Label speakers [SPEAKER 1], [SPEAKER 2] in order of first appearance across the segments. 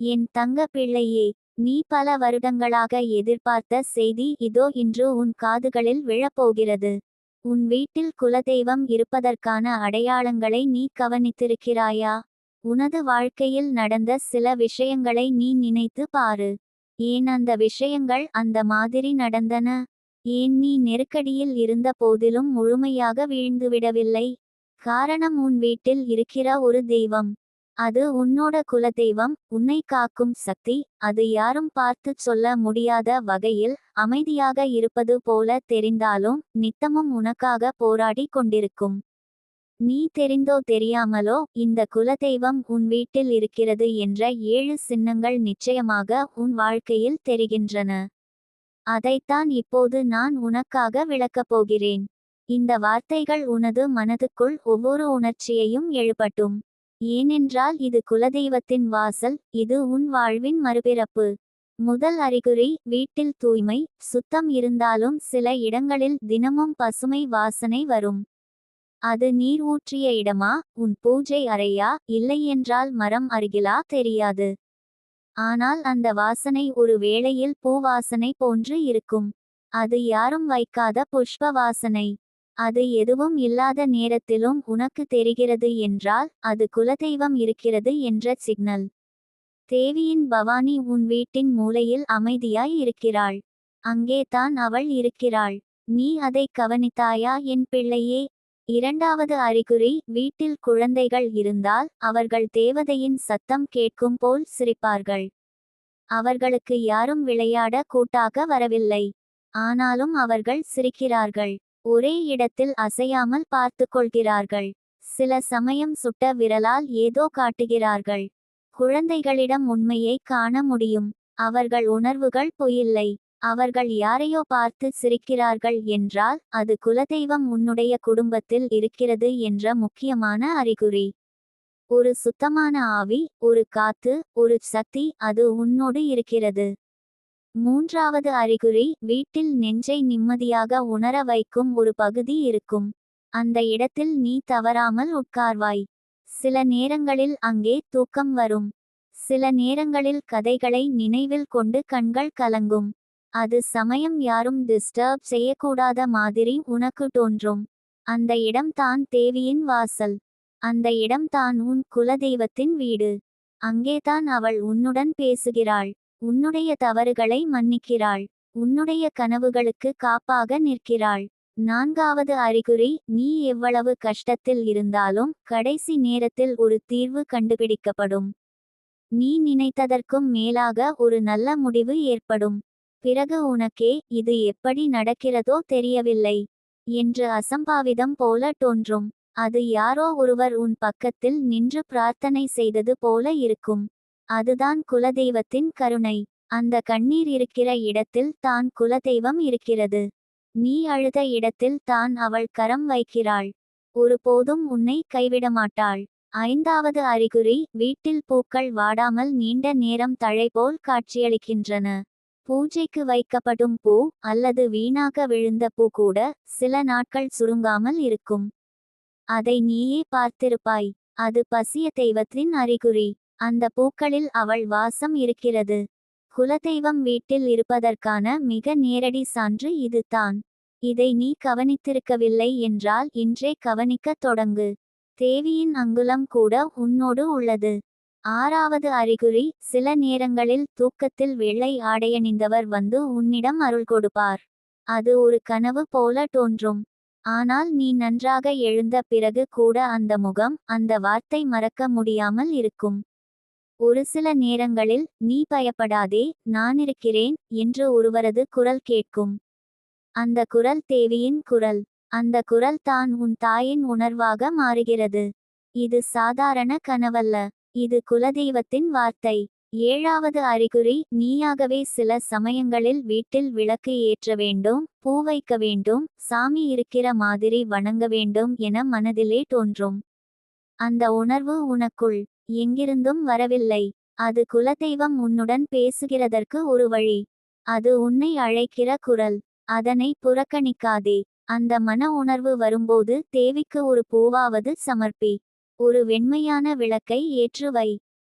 [SPEAKER 1] என் தங்க பிள்ளையே நீ பல வருடங்களாக எதிர்பார்த்த செய்தி இதோ இன்று உன் காதுகளில் விழப்போகிறது. உன் வீட்டில் குலதெய்வம் இருப்பதற்கான அடையாளங்களை நீ கவனித்திருக்கிறாயா? உனது வாழ்க்கையில் நடந்த சில விஷயங்களை நீ நினைத்து பாரு. ஏன் அந்த விஷயங்கள் அந்த மாதிரி நடந்தன? ஏன் நீ நெருக்கடியில் இருந்த போதிலும் முழுமையாக வீழ்ந்துவிடவில்லை? காரணம் உன் வீட்டில் இருக்கிற ஒரு தெய்வம். அது உன்னோட குலதெய்வம் உன்னை காக்கும் சக்தி அது யாரும் பார்த்துச் சொல்ல முடியாத வகையில் அமைதியாக இருப்பது போல தெரிந்தாலும் நித்தமும் உனக்காக போராடி கொண்டிருக்கும். நீ தெரிந்தோ தெரியாமலோ இந்த குலதெய்வம் உன் வீட்டில் இருக்கிறது என்ற ஏழு சின்னங்கள் நிச்சயமாக உன் வாழ்க்கையில் தெரிகின்றன. அதைத்தான் இப்போது நான் உனக்காக விளக்கப் போகிறேன். இந்த வார்த்தைகள் உனது மனதுக்குள் ஒவ்வொரு உணர்ச்சியையும் எழுப்பட்டும். ஏனென்றால் இது குலதெய்வத்தின் வாசல் இது உன் வாழ்வின் மறுபிறப்பு. முதல் அறிகுறி வீட்டில் தூய்மை சுத்தம் இருந்தாலும் சில இடங்களில் தினமும் பசுமை வாசனை வரும். அது நீர் ஊற்றிய இடமா உன் பூஜை அறையா இல்லையென்றால் மரம் அருகிலா தெரியாது. ஆனால் அந்த வாசனை ஒரு வேளையில் பூவாசனை போன்று இருக்கும். அது யாரும் வைக்காத புஷ்ப வாசனை. அது எதுவும் இல்லாத நேரத்திலும் உனக்கு தெரிகிறது என்றால் அது குலதெய்வம் இருக்கிறது என்ற சிக்னல். தேவியின் பவானி உன் வீட்டின் மூலையில் அமைதியாய் இருக்கிறாள். அங்கே தான் அவள் இருக்கிறாள். நீ அதை கவனித்தாயா? என் பிள்ளையே. இரண்டாவது அறிகுறி வீட்டில் குழந்தைகள் இருந்தால் அவர்கள் தேவதையின் சத்தம் கேட்கும் போல் சிரிப்பார்கள். அவர்களுக்கு யாரும் விளையாட கூட்டாக வரவில்லை. ஆனாலும் அவர்கள் சிரிக்கிறார்கள். ஒரே இடத்தில் அசையாமல் பார்த்து கொள்கிறார்கள். சில சமயம் சுட்ட விரலால் ஏதோ காட்டுகிறார்கள். குழந்தைகளிடம் உண்மையை காண முடியும். அவர்கள் உணர்வுகள் பொய்யில்லை. அவர்கள் யாரையோ பார்த்து சிரிக்கிறார்கள் என்றால் அது குலதெய்வம் உன்னுடைய குடும்பத்தில் இருக்கிறது என்ற முக்கியமான அறிகுறி. ஒரு சுத்தமான ஆவி ஒரு காத்து ஒரு சக்தி அது உன்னோடு இருக்கிறது. மூன்றாவது அறிகுறி வீட்டில் நெஞ்சை நிம்மதியாக உணர வைக்கும் ஒரு பகுதி இருக்கும். அந்த இடத்தில் நீ தவறாமல் உட்கார்வாய். சில நேரங்களில் அங்கே தூக்கம் வரும். சில நேரங்களில் கதைகளை நினைவில் கொண்டு கண்கள் கலங்கும். அது சமயம் யாரும் டிஸ்டர்ப் செய்யக்கூடாத மாதிரி உனக்கு தோன்றும். அந்த இடம் தான் தேவியின் வாசல். அந்த இடம் தான் உன் குலதெய்வத்தின் வீடு. அங்கேதான் அவள் உன்னுடன் பேசுகிறாள். உன்னுடைய தவறுகளை மன்னிக்கிறாள். உன்னுடைய கனவுகளுக்கு காப்பாக நிற்கிறாள். நான்காவது அறிகுறி நீ எவ்வளவு கஷ்டத்தில் இருந்தாலும் கடைசி நேரத்தில் ஒரு தீர்வு கண்டுபிடிக்கப்படும். நீ நினைத்ததற்கும் மேலாக ஒரு நல்ல முடிவு ஏற்படும். பிறகு உனக்கே இது எப்படி நடக்கிறதோ தெரியவில்லை. என்று அசம்பாவிதம் போல தோன்றும். அது யாரோ ஒருவர் உன் பக்கத்தில் நின்று பிரார்த்தனை செய்தது போல இருக்கும். அதுதான் குலதெய்வத்தின் கருணை. அந்த கண்ணீர் இருக்கிற இடத்தில் தான் குலதெய்வம் இருக்கிறது. நீ அழுத இடத்தில் தான் அவள் கரம் வைக்கிறாள். ஒருபோதும் உன்னை கைவிடமாட்டாள். ஐந்தாவது அறிகுறி வீட்டில் பூக்கள் வாடாமல் நீண்ட நேரம் தழைபோல் காட்சியளிக்கின்றன. பூஜைக்கு வைக்கப்படும் பூ அல்லது வீணாக விழுந்த பூ கூட சில நாட்கள் சுருங்காமல் இருக்கும். அதை நீயே பார்த்திருப்பாய். அது பசிய தெய்வத்தின் அறிகுறி. அந்த பூக்களில் அவள் வாசம் இருக்கிறது. குலதெய்வம் வீட்டில் இருப்பதற்கான மிக நேரடி சான்று இதுதான். இதை நீ கவனித்திருக்கவில்லை என்றால் இன்றே கவனிக்கத் தொடங்கு. தேவியின் அங்குலம் கூட உன்னோடு உள்ளது. ஆறாவது அறிகுறி சில நேரங்களில் தூக்கத்தில் வெள்ளை ஆடையணிந்தவர் வந்து உன்னிடம் அருள் கொடுப்பார். அது ஒரு கனவு போல தோன்றும். ஆனால் நீ நன்றாக எழுந்த பிறகு கூட அந்த முகம் அந்த வார்த்தை மறக்க முடியாமல் இருக்கும். ஒரு சில நேரங்களில் நீ பயப்படாதே நான் இருக்கிறேன் என்று ஒருவரது குரல் கேட்கும். அந்த குரல் தேவியின் குரல். அந்த குரல் தான் உன் தாயின் உணர்வாக மாறுகிறது. இது சாதாரண கனவல்ல. இது குலதெய்வத்தின் வார்த்தை. ஏழாவது அறிகுறி நீயாகவே சில சமயங்களில் வீட்டில் விளக்கு ஏற்ற வேண்டும் பூ வைக்க வேண்டும் சாமி இருக்கிற மாதிரி வணங்க வேண்டும் என மனதிலே தோன்றும். அந்த உணர்வு உனக்குள். எங்கிருந்தும் வரவில்லை. அது குலதெய்வம் உன்னுடன் பேசுகிறதற்கு ஒரு வழி. அது உன்னை அழைக்கிற குரல். அதனை புறக்கணிக்காதே. அந்த மன உணர்வு வரும்போது தேவிக்கு ஒரு பூவாவது சமர்ப்பி. ஒரு வெண்மையான விளக்கை ஏற்று வை.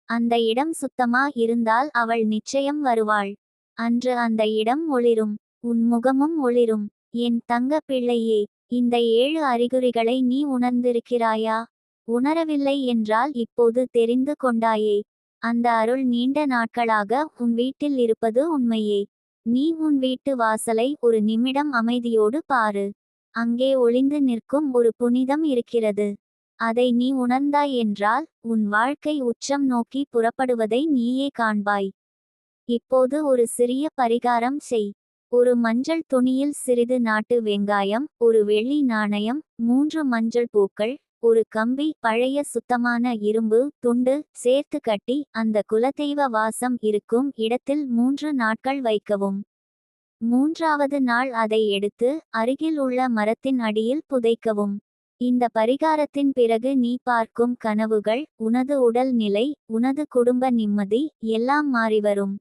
[SPEAKER 1] அந்த இடம் சுத்தமா இருந்தால் அவள் நிச்சயம் வருவாள். அன்று அந்த இடம் ஒளிரும். உன் முகமும் ஒளிரும். என் தங்க பிள்ளையே இந்த ஏழு அறிகுறிகளை நீ உணர்ந்திருக்கிறாயா? உணரவில்லை என்றால் இப்போது தெரிந்து கொண்டாயே. அந்த அருள் நீண்ட நாட்களாக உன் வீட்டில் இருப்பது உண்மையே. நீ உன் வீட்டு வாசலை ஒரு நிமிடம் அமைதியோடு பாரு. அங்கே ஒளிந்து நிற்கும் ஒரு புனிதம் இருக்கிறது. அதை நீ உணர்ந்தாய் என்றால் உன் வாழ்க்கை உச்சம் நோக்கி புறப்படுவதை நீயே காண்பாய். இப்போது ஒரு சிறிய பரிகாரம் செய். ஒரு மஞ்சள் துணியில் சிறிது நாட்டு வெங்காயம் ஒரு வெள்ளி நாணயம் மூன்று மஞ்சள் பூக்கள் ஒரு கம்பி பழைய சுத்தமான இரும்பு துண்டு சேர்த்து கட்டி அந்த குலதெய்வ வாசம் இருக்கும் இடத்தில் மூன்று நாட்கள் வைக்கவும். மூன்றாவது நாள் அதை எடுத்து அருகில் உள்ள மரத்தின் அடியில் புதைக்கவும். இந்த பரிகாரத்தின் பிறகு நீ பார்க்கும் கனவுகள் உனது உடல் நிலை உனது குடும்ப நிம்மதி எல்லாம் மாறிவரும்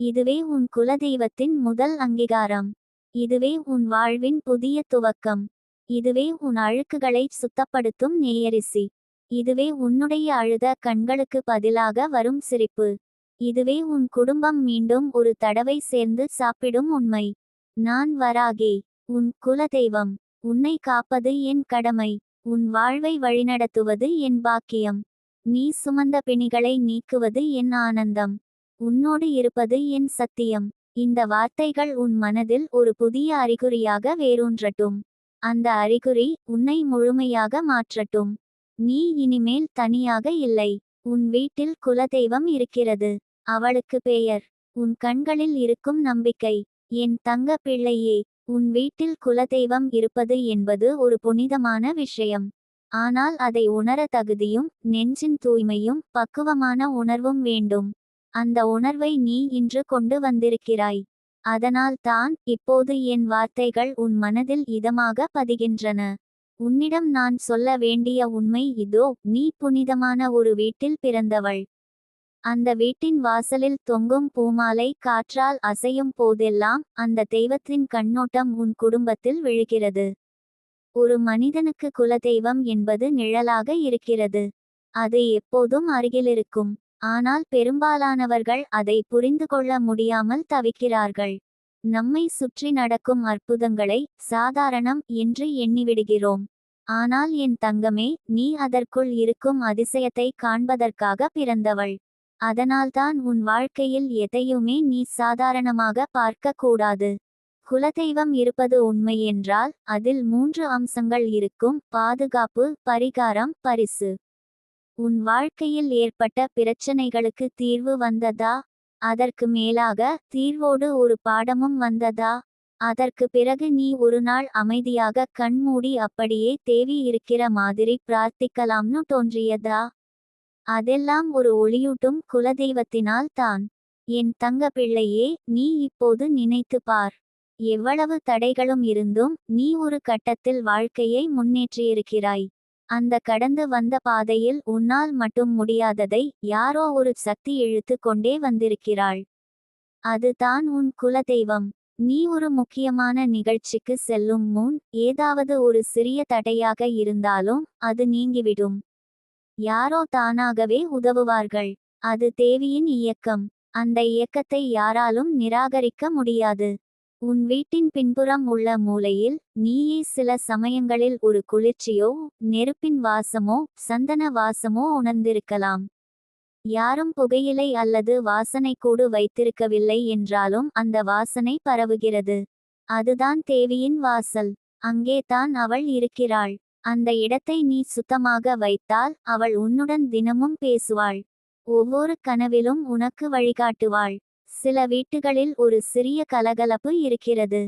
[SPEAKER 1] இதுவே உன் குலதெய்வத்தின் முதல் அங்கீகாரம். இதுவே உன் வாழ்வின் புதிய துவக்கம். இதுவே உன் அழுக்குகளை சுத்தப்படுத்தும் நேயரிசி. இதுவே உன்னுடைய அழுத கண்களுக்கு பதிலாக வரும் சிரிப்பு. இதுவே உன் குடும்பம் மீண்டும் ஒரு தடவை சேர்ந்து சாப்பிடும் உண்மை. நான் வராகே. உன் குலதெய்வம். உன்னை காப்பது என் கடமை. உன் வாழ்வை வழிநடத்துவது என் பாக்கியம். நீ சுமந்த பிணிகளை நீக்குவது என் ஆனந்தம். உன்னோடு இருப்பது என் சத்தியம். இந்த வார்த்தைகள் உன் மனதில் ஒரு புதிய அறிகுறியாக வேரூன்றட்டும். அந்த அறிகுறி உன்னை முழுமையாக மாற்றட்டும். நீ இனிமேல் தனியாக இல்லை. உன் வீட்டில் குலதெய்வம் இருக்கிறது. அவளுக்கு பெயர். உன் கண்களில் இருக்கும் நம்பிக்கை. என் தங்க பிள்ளையே உன் வீட்டில் குலதெய்வம் இருப்பது என்பது ஒரு புனிதமான விஷயம். ஆனால் அதை உணர தகுதியும் நெஞ்சின் தூய்மையும் பக்குவமான உணர்வும் வேண்டும். அந்த உணர்வை நீ இன்று கொண்டு வந்திருக்கிறாய். அதனால் தான் இப்போது என் வார்த்தைகள் உன் மனதில் இதமாக பதிகின்றன. உன்னிடம் நான் சொல்ல வேண்டிய உண்மை இதோ நீ புனிதமான ஒரு வீட்டில் பிறந்தவள். அந்த வீட்டின் வாசலில் தொங்கும் பூமாலை காற்றால் அசையும் போதெல்லாம் அந்த தெய்வத்தின் கண்ணோட்டம் உன் குடும்பத்தில் விழுகிறது. ஒரு மனிதனுக்கு குலதெய்வம் என்பது நிழலாக இருக்கிறது. அது எப்போதும் அருகிலிருக்கும். ஆனால் பெரும்பாலானவர்கள் அதை புரிந்து கொள்ள முடியாமல் தவிக்கிறார்கள். நம்மை சுற்றி நடக்கும் அற்புதங்களை சாதாரணம் என்று எண்ணிவிடுகிறோம். ஆனால் என் தங்கமே நீ அதற்குள் இருக்கும் அதிசயத்தை காண்பதற்காக பிறந்தவள். அதனால்தான் உன் வாழ்க்கையில் எதையுமே நீ சாதாரணமாக பார்க்க கூடாது. குலதெய்வம் இருப்பது உண்மை என்றால் அதில் மூன்று அம்சங்கள் இருக்கும். பாதுகாப்பு பரிகாரம் பரிசு. உன் வாழ்க்கையில் ஏற்பட்ட பிரச்சனைகளுக்கு தீர்வு வந்ததா? அதற்கு மேலாக தீர்வோடு ஒரு பாடமும் வந்ததா? அதற்கு பிறகு நீ ஒரு நாள் அமைதியாக கண்மூடி அப்படியே தேவி இருக்கிற மாதிரி பிரார்த்திக்கலாம்னு தோன்றியதா? அதெல்லாம் ஒரு ஒளியூட்டும் குலதெய்வத்தினால் தான். என் தங்க பிள்ளையே நீ இப்போது நினைத்து பார். எவ்வளவு தடைகளும் இருந்தும் நீ ஒரு கட்டத்தில் வாழ்க்கையை முன்னேற்றியிருக்கிறாய். அந்த கடந்து வந்த பாதையில் உன்னால் மட்டும் முடியாததை யாரோ ஒரு சக்தி இழுத்து கொண்டே வந்திருக்கிறாள். அதுதான் உன் குலதெய்வம். நீ ஒரு முக்கியமான நிகழ்ச்சிக்கு செல்லும் முன் ஏதாவது ஒரு சிறிய தடையாக இருந்தாலும் அது நீங்கிவிடும். யாரோ தானாகவே உதவுவார்கள். அது தேவியின் இயக்கம். அந்த இயக்கத்தை யாராலும் நிராகரிக்க முடியாது. உன் வீட்டின் பின்புறம் உள்ள மூலையில் நீயே சில சமயங்களில் ஒரு குளிர்ச்சியோ நெருப்பின் வாசமோ சந்தன வாசமோ உணர்ந்திருக்கலாம். யாரும் புகையிலை அல்லது வாசனை கூடு வைத்திருக்கவில்லை என்றாலும் அந்த வாசனை பரவுகிறது. அதுதான் தேவியின் வாசல். அங்கே தான் அவள் இருக்கிறாள். அந்த இடத்தை நீ சுத்தமாக வைத்தால் அவள் உன்னுடன் தினமும் பேசுவாள். ஒவ்வொரு கனவிலும் உனக்கு வழிகாட்டுவாள். சில வீட்டுகளில் ஒரு சிறிய கலகலப்பு இருக்கிறது.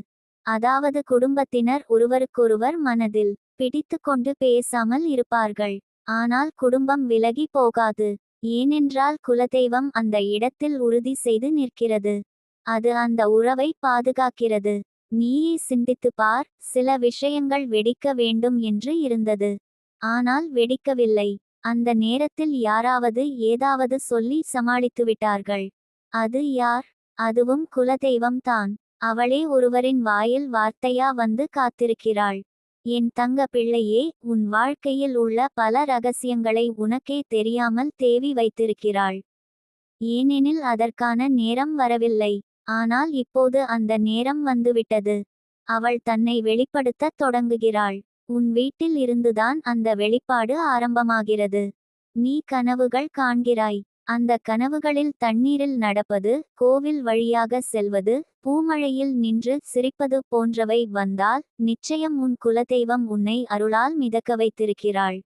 [SPEAKER 1] அதாவது குடும்பத்தினர் ஒருவருக்கொருவர் மனதில் பிடித்து கொண்டு பேசாமல் இருப்பார்கள். ஆனால் குடும்பம் விலகி போகாது. ஏனென்றால் குலதெய்வம் அந்த இடத்தில் உறுதி செய்து நிற்கிறது. அது அந்த உறவை பாதுகாக்கிறது. நீயே சிந்தித்து பார். சில விஷயங்கள் வெடிக்க வேண்டும் என்று இருந்தது. ஆனால் வெடிக்கவில்லை. அந்த நேரத்தில் யாராவது ஏதாவது சொல்லி சமாளித்துவிட்டார்கள். அது யார்? அதுவும் குலதெய்வம்தான் அவளே ஒருவரின் வாயில் வார்த்தையா வந்து காத்திருக்கிறாள். என் தங்க பிள்ளையே உன் வாழ்க்கையில் உள்ள பல ரகசியங்களை உனக்கே தெரியாமல் தேவி வைத்திருக்கிறாள். ஏனெனில் அதற்கான நேரம் வரவில்லை. ஆனால் இப்போது அந்த நேரம் வந்துவிட்டது. அவள் தன்னை வெளிப்படுத்தத் தொடங்குகிறாள். உன் வீட்டில் இருந்துதான் அந்த வெளிப்பாடு ஆரம்பமாகிறது. நீ கனவுகள் காண்கிறாய். அந்த கனவுகளில் தண்ணீரில் நடப்பது கோவில் வழியாக செல்வது பூமழையில் நின்று சிரிப்பது போன்றவை வந்தால் நிச்சயம் உன் குலதெய்வம் உன்னை அருளால் மிதக்க வைத்திருக்கிறாள்.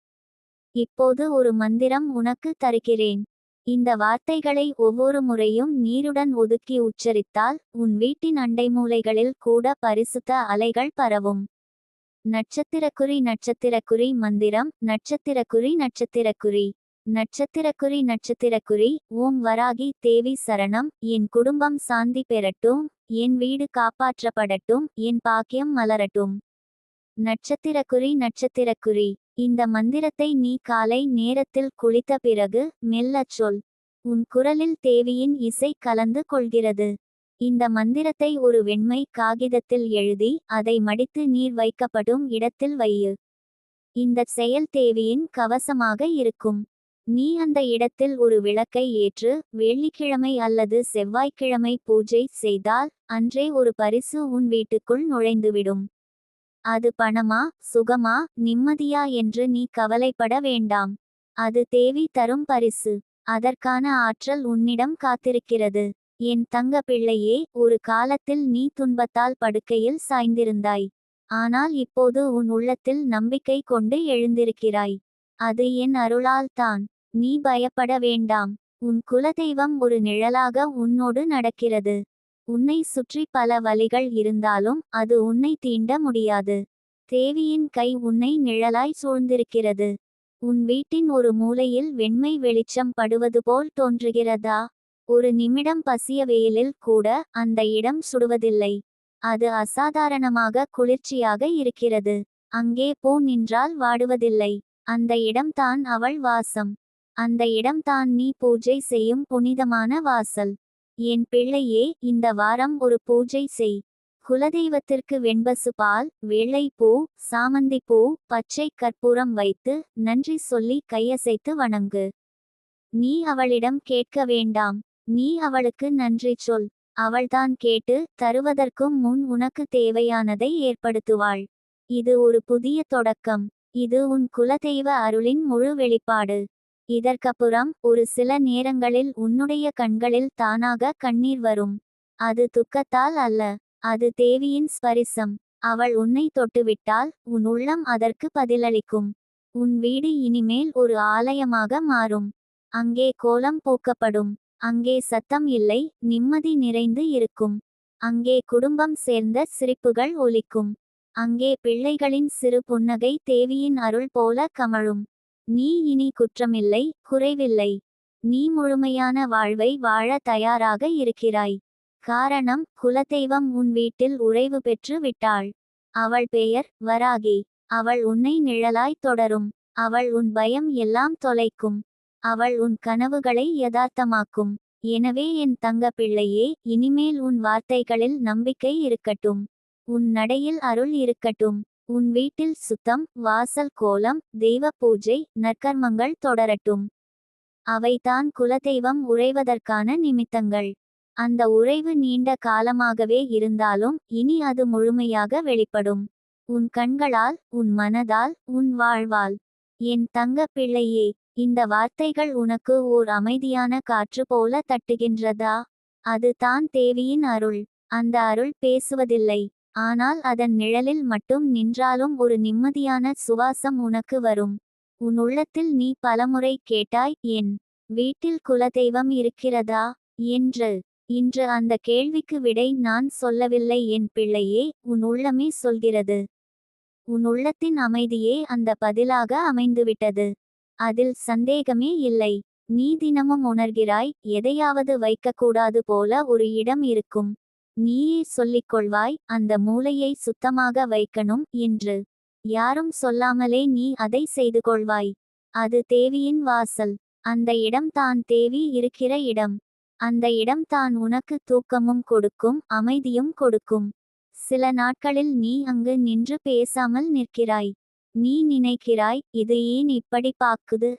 [SPEAKER 1] இப்போது ஒரு மந்திரம் உனக்கு தருகிறேன். இந்த வார்த்தைகளை ஒவ்வொரு முறையும் நீருடன் ஒதுக்கி உச்சரித்தால் உன் வீட்டின் அண்டை மூலைகளில் கூட பரிசுத்த அலைகள் பரவும். நட்சத்திரக்குறி நட்சத்திரக்குறி மந்திரம் நட்சத்திரக்குறி நட்சத்திரக்குறி. நட்சத்திரக்குறி நட்சத்திரக்குறி ஓம் வராகி தேவி சரணம். என் குடும்பம் சாந்தி பெறட்டும். என் வீடு காப்பாற்றப்படட்டும். என் பாக்கியம் மலரட்டும். நட்சத்திரக்குறி நட்சத்திரக்குறி இந்த மந்திரத்தை நீ காலை நேரத்தில் குளித்த பிறகு மெல்லச் சொல். உன் குரலில் தேவியின் இசை கலந்து கொள்கிறது. இந்த மந்திரத்தை ஒரு வெண்மை காகிதத்தில் எழுதி அதை மடித்து நீர் வைக்கப்படும் இடத்தில் வையு. இந்த செயல் தேவியின் கவசமாக இருக்கும். நீ அந்த இடத்தில் ஒரு விளக்கை ஏற்று வெள்ளிக்கிழமை அல்லது செவ்வாய்க்கிழமை பூஜை செய்தால் அன்றே ஒரு பரிசு உன் வீட்டுக்குள் நுழைந்துவிடும். அது பணமா சுகமா நிம்மதியா என்று நீ கவலைப்பட வேண்டாம். அது தேவி தரும் பரிசு. அதற்கான ஆற்றல் உன்னிடம் காத்திருக்கிறது. என் தங்க பிள்ளையே ஒரு காலத்தில் நீ துன்பத்தால் படுக்கையில் சாய்ந்திருந்தாய். ஆனால் இப்போது உன் உள்ளத்தில் நம்பிக்கை கொண்டு எழுந்திருக்கிறாய். அது என் அருளால் தான். நீ பயப்பட வேண்டாம். உன் குலதெய்வம் ஒரு நிழலாக உன்னோடு நடக்கிறது. உன்னை சுற்றி பல வழிகள் இருந்தாலும் அது உன்னை தீண்ட முடியாது. தேவியின் கை உன்னை நிழலாய் சூழ்ந்திருக்கிறது. உன் வீட்டின் ஒரு மூலையில் வெண்மை வெளிச்சம் படுவது போல் தோன்றுகிறதா? ஒரு நிமிடம் பசிய வெயிலில் கூட அந்த இடம் சுடுவதில்லை. அது அசாதாரணமாக குளிர்ச்சியாக இருக்கிறது. அங்கே பூ நின்றால் வாடுவதில்லை. அந்த இடம்தான் அவள் வாசம். அந்த இடம்தான் நீ பூஜை செய்யும் புனிதமான வாசல். என் பிள்ளையே இந்த வாரம் ஒரு பூஜை செய். குலதெய்வத்திற்கு வெண்பசு பால் வெள்ளைப்பூ பூ பூ பச்சை கற்பூரம் வைத்து நன்றி சொல்லி கையசைத்து வணங்கு. நீ அவளிடம் கேட்க வேண்டாம். நீ அவளுக்கு நன்றி சொல். அவள்தான் கேட்டு தருவதற்கும் முன் உனக்கு தேவையானதை ஏற்படுத்துவாள். இது ஒரு புதிய தொடக்கம். இது உன் குலதெய்வ அருளின் முழு வெளிப்பாடு. இதற்கப்புறம் ஒரு சில நேரங்களில் உன்னுடைய கண்களில் தானாக கண்ணீர் வரும். அது துக்கத்தால் அல்ல. அது தேவியின் ஸ்பரிசம். அவள் உன்னை தொட்டுவிட்டால் உன் உள்ளம் அதற்கு பதிலளிக்கும். உன் வீடு இனிமேல் ஒரு ஆலயமாக மாறும். அங்கே கோலம் பூக்கப்படும். அங்கே சத்தம் இல்லை. நிம்மதி நிறைந்து இருக்கும். அங்கே குடும்பம் சேர்ந்த சிரிப்புகள் ஒலிக்கும். அங்கே பிள்ளைகளின் சிறு புன்னகை தேவியின் அருள் போல கமழும். நீ இனி குற்றமில்லை குறைவில்லை. நீ முழுமையான வாழ்வை வாழ தயாராக இருக்கிறாய். காரணம் குலதெய்வம் உன் வீட்டில் உறைவு பெற்று விட்டாள். அவள் பெயர் வராகி. அவள் உன்னை நிழலாய் தொடரும். அவள் உன் பயம் எல்லாம் தொலைக்கும். அவள் உன் கனவுகளை யதார்த்தமாக்கும். எனவே என் தங்க பிள்ளையே இனிமேல் உன் வார்த்தைகளில் நம்பிக்கை இருக்கட்டும். உன் நடையில் அருள் இருக்கட்டும். உன் வீட்டில் சுத்தம் வாசல் கோலம் தெய்வ பூஜை நற்கர்மங்கள் தொடரட்டும். அவைதான் குலதெய்வம் உறைவதற்கான நிமித்தங்கள். அந்த உறைவு நீண்ட காலமாகவே இருந்தாலும் இனி அது முழுமையாக வெளிப்படும். உன் கண்களால் உன் மனதால் உன் வாழ்வால். என் தங்க பிள்ளையே இந்த வார்த்தைகள் உனக்கு ஓர் அமைதியான காற்று போல தட்டுகின்றதா? அது தான் தேவியின் அருள். அந்த அருள் பேசுவதில்லை. ஆனால் அதன் நிழலில் மட்டும் நின்றாலும் ஒரு நிம்மதியான சுவாசம் உனக்கு வரும். உன் உள்ளத்தில் நீ பலமுறை கேட்டாய் என் வீட்டில் குலதெய்வம் இருக்கிறதா? என்று. இன்று அந்த கேள்விக்கு விடை நான் சொல்லவில்லை என் பிள்ளையே உன் உள்ளமே சொல்கிறது. உன் உள்ளத்தின் அமைதியே அந்த பதிலாக அமைந்துவிட்டது. அதில் சந்தேகமே இல்லை. நீ தினமும் உணர்கிறாய் எதையாவது வைக்கக்கூடாது போல ஒரு இடம் இருக்கும். நீயே சொல்லிக் கொள்வாய் அந்த மூளையை சுத்தமாக வைக்கணும் என்று. யாரும் சொல்லாமலே நீ அதை செய்து கொள்வாய். அது தேவியின் வாசல். அந்த இடம் தான் தேவி இருக்கிற இடம். அந்த இடம் தான் உனக்கு தூக்கமும் கொடுக்கும் அமைதியும் கொடுக்கும். சில நாட்களில் நீ அங்கு நின்று பேசாமல் நிற்கிறாய். நீ நினைக்கிறாய் இது ஏன் இப்படி பாக்குது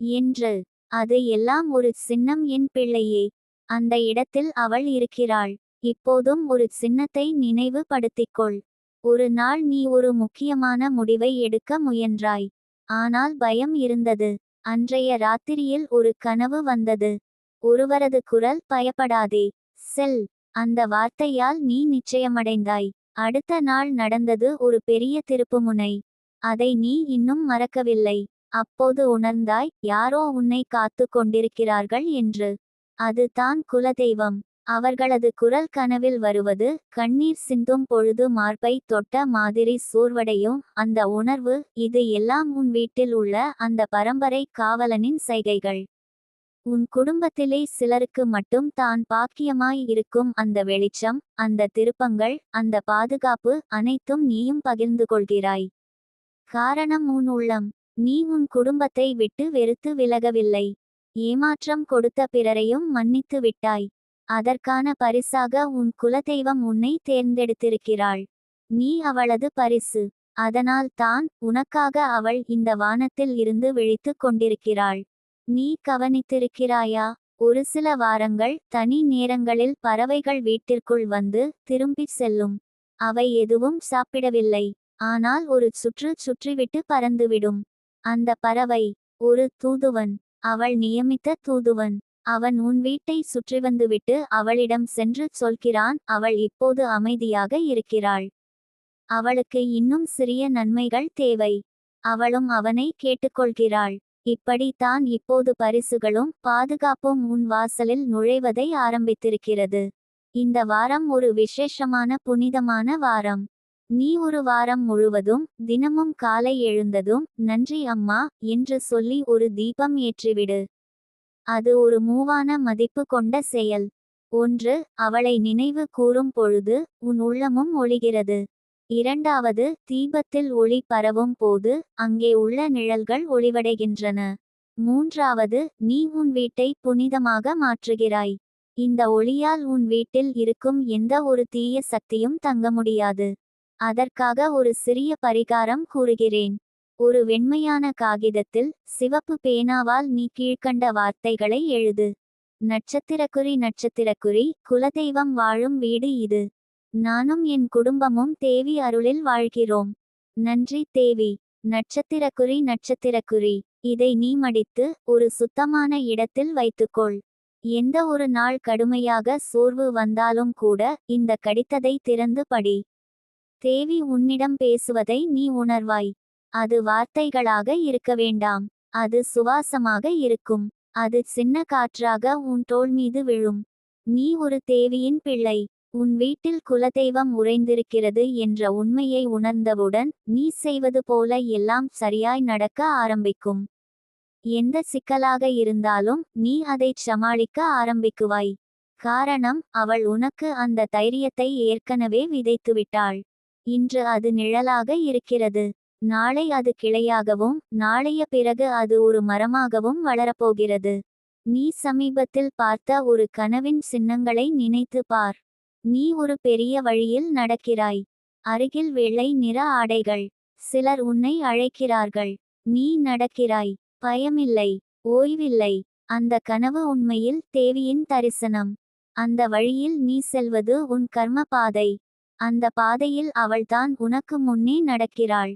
[SPEAKER 1] என்று. அது எல்லாம் ஒரு சின்னம் என் பிள்ளையே. அந்த இடத்தில் அவள் இருக்கிறாள். இப்போதும் ஒரு சின்னத்தை நினைவு படுத்திக்கொள் ஒரு நாள் நீ ஒரு முக்கியமான முடிவை எடுக்க முயன்றாய். ஆனால் பயம் இருந்தது. அன்றைய ராத்திரியில் ஒரு கனவு வந்தது. ஒருவரது குரல் பயப்படாதே. செல். அந்த வார்த்தையால் நீ நிச்சயமடைந்தாய். அடுத்த நாள் நடந்தது ஒரு பெரிய திருப்புமுனை. அதை நீ இன்னும் மறக்கவில்லை. அப்போது உணர்ந்தாய் யாரோ உன்னை காத்து கொண்டிருக்கிறார்கள் என்று. அது தான் குலதெய்வம். அவர்களது குரல் கனவில் வருவது கண்ணீர் சிந்தும் பொழுது மார்பை தொட்ட மாதிரி சோர்வடையும். அந்த உணர்வு இது எல்லாம் உன் வீட்டில் உள்ள அந்த பரம்பரை காவலனின் சைகைகள். உன் குடும்பத்திலே சிலருக்கு மட்டும் தான் பாக்கியமாய் இருக்கும் அந்த வெளிச்சம் அந்த திருப்பங்கள் அந்த பாதுகாப்பு அனைத்தும் நீயும் பகிர்ந்து கொள்கிறாய். காரணம் உன் உள்ளம். நீ உன் குடும்பத்தை விட்டு வெறுத்து விலகவில்லை. ஏமாற்றம் கொடுத்த பிறரையும் மன்னித்து விட்டாய். அதற்கான பரிசாக உன் குலதெய்வம் உன்னை தேர்ந்தெடுத்திருக்கிறாள். நீ அவளது பரிசு. அதனால் தான் உனக்காக அவள் இந்த வானத்தில் இருந்து விழித்துக் கொண்டிருக்கிறாள். நீ கவனித்திருக்கிறாயா? ஒரு சில வாரங்கள் தனி நேரங்களில் பறவைகள் வீட்டிற்குள் வந்து திரும்பிச் செல்லும். அவை எதுவும் சாப்பிடவில்லை. ஆனால் ஒரு சுற்று சுற்றிவிட்டு பறந்துவிடும். அந்த பறவை ஒரு தூதுவன். அவள் நியமித்த தூதுவன். அவன் உன் வீட்டை சுற்றி வந்துவிட்டு அவளிடம் சென்று சொல்கிறான் அவள் இப்போது அமைதியாக இருக்கிறாள். அவளுக்கு இன்னும் சிறிய நன்மைகள் தேவை. அவளும் அவனை கேட்டுக்கொள்கிறாள். இப்படி தான் இப்போது பரிசுகளும் பாதுகாப்பும் உன் வாசலில் நுழைவதை ஆரம்பித்திருக்கிறது. இந்த வாரம் ஒரு விசேஷமான புனிதமான வாரம். நீ ஒரு வாரம் முழுவதும் தினமும் காலை எழுந்ததும் நன்றி அம்மா என்று சொல்லி ஒரு தீபம் ஏற்றிவிடு. அது ஒரு மூவான மதிப்பு கொண்ட செயல். ஒன்று அவளை நினைவு கூறும் பொழுது உன் உள்ளமும் ஒளிகிறது. இரண்டாவது தீபத்தில் ஒளி பரவும் போது அங்கே உள்ள நிழல்கள் ஒளிவடைகின்றன. மூன்றாவது நீ உன் வீட்டை புனிதமாக மாற்றுகிறாய். இந்த ஒளியால் உன் வீட்டில் இருக்கும் எந்த ஒரு தீய சக்தியும் தங்க முடியாது. அதற்காக ஒரு சிறிய பரிகாரம் கூறுகிறேன். ஒரு வெண்மையான காகிதத்தில் சிவப்பு பேனாவால் நீ கீழ்க்கண்ட வார்த்தைகளை எழுது. நட்சத்திரக்குறி நட்சத்திரக்குறி குலதெய்வம் வாழும் வீடு இது. நானும் என் குடும்பமும் தேவி அருளில் வாழ்கிறோம். நன்றி தேவி. நட்சத்திரக்குறி நட்சத்திரக்குறி இதை நீ மடித்து ஒரு சுத்தமான இடத்தில் வைத்துக்கொள். எந்த ஒரு நாள் கடுமையாக சோர்வு வந்தாலும் கூட இந்த கடித்ததை திறந்து படி. தேவி உன்னிடம் பேசுவதை நீ உணர்வாய். அது வார்த்தைகளாக இருக்க வேண்டாம். அது சுவாசமாக இருக்கும். அது சின்ன காற்றாக உன் தோள் மீது விழும். நீ ஒரு தேவியின் பிள்ளை. உன் வீட்டில் குலதெய்வம் உறைந்திருக்கிறது என்ற உண்மையை உணர்ந்தவுடன் நீ செய்வது போல எல்லாம் சரியாய் நடக்க ஆரம்பிக்கும். எந்த சிக்கலாக இருந்தாலும் நீ அதைச் சமாளிக்க ஆரம்பிக்குவாய். காரணம் அவள் உனக்கு அந்த தைரியத்தை ஏற்கனவே விதைத்துவிட்டாள். இன்று அது நிழலாக இருக்கிறது. நாளை அது கிளையாகவும் நாளைய பிறகு அது ஒரு மரமாகவும் வளரப்போகிறது. நீ சமீபத்தில் பார்த்த ஒரு கனவின் சின்னங்களை நினைத்து பார். நீ ஒரு பெரிய வழியில் நடக்கிறாய். அருகில் வெள்ளை நிற ஆடைகள். சிலர் உன்னை அழைக்கிறார்கள். நீ நடக்கிறாய். பயமில்லை. ஓய்வில்லை. அந்த கனவு உண்மையில் தேவியின் தரிசனம். அந்த வழியில் நீ செல்வது உன் கர்ம பாதை. அந்த பாதையில் அவள்தான் உனக்கு முன்னே நடக்கிறாள்.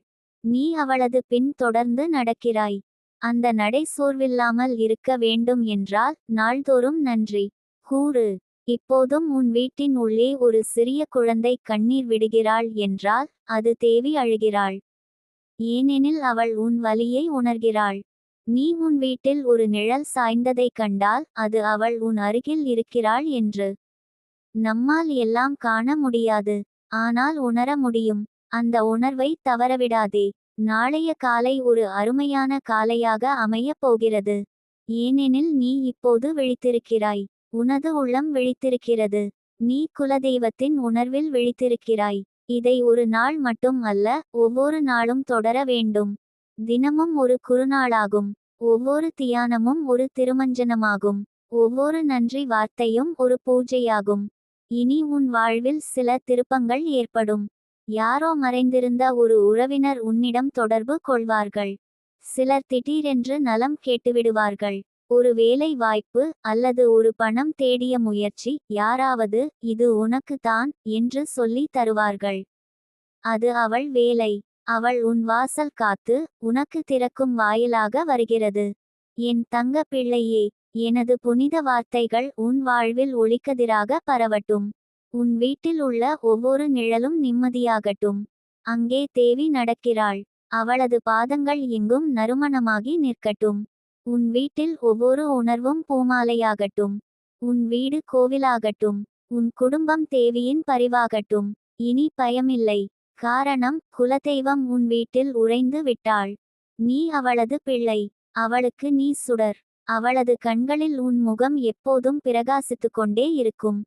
[SPEAKER 1] நீ அவளது பின் தொடர்ந்து நடக்கிறாய். அந்த நடை சோர்வில்லாமல் இருக்க வேண்டும் என்றால் நாள்தோறும் நன்றி. கூறு. இப்போதும் உன் வீட்டின் உள்ளே ஒரு சிறிய குழந்தை கண்ணீர் விடுகிறாள் என்றால் அது தேவி அழுகிறாள். ஏனெனில் அவள் உன் வலியை உணர்கிறாள். நீ உன் வீட்டில் ஒரு நிழல் சாய்ந்ததைக் கண்டால் அது அவள் உன் அருகில் இருக்கிறாள் என்று. நம்மால் எல்லாம் காண முடியாது. ஆனால் உணர முடியும். அந்த உணர்வை தவறவிடாதே. நாளைய காலை ஒரு அருமையான காலையாக அமையப் போகிறது. ஏனெனில் நீ இப்போது விழித்திருக்கிறாய். உனது உள்ளம் விழித்திருக்கிறது. நீ குலதெய்வத்தின் உணர்வில் விழித்திருக்கிறாய். இதை ஒரு நாள் மட்டும் அல்ல ஒவ்வொரு நாளும் தொடர வேண்டும். தினமும் ஒரு குறுநாளாகும். ஒவ்வொரு தியானமும் ஒரு திருமஞ்சனமாகும். ஒவ்வொரு நன்றி வார்த்தையும் ஒரு பூஜையாகும். இனி உன் வாழ்வில் சில திருப்பங்கள் ஏற்படும். யாரோ மறைந்திருந்த ஒரு உறவினர் உன்னிடம் தொடர்பு கொள்வார்கள். சிலர் திடீரென்று நலம் கேட்டுவிடுவார்கள். ஒரு வேலை வாய்ப்பு அல்லது ஒரு பணம் தேடிய முயற்சி யாராவது இது உனக்கு தான் என்று சொல்லி தருவார்கள். அது அவள் வேலை. அவள் உன் வாசல் காத்து உனக்கு திறக்கும் வாயிலாக வருகிறது. என் தங்க பிள்ளையே எனது புனித வார்த்தைகள் உன் வாழ்வில் ஒளிக்கதிராக பரவட்டும். உன் வீட்டில் உள்ள ஒவ்வொரு நிழலும் நிம்மதியாகட்டும். அங்கே தேவி நடக்கிறாள். அவளது பாதங்கள் எங்கும் நறுமணமாகி நிற்கட்டும். உன் வீட்டில் ஒவ்வொரு உணர்வும் பூமாலையாகட்டும். உன் வீடு கோவிலாகட்டும். உன் குடும்பம் தேவியின் பரிவாகட்டும். இனி பயமில்லை. காரணம் குலதெய்வம் உன் வீட்டில் உறைந்து விட்டாள். நீ அவளது பிள்ளை. அவளுக்கு நீ சுடர். அவளது கண்களில் உன் முகம் எப்போதும் பிரகாசித்துக் கொண்டே இருக்கும்.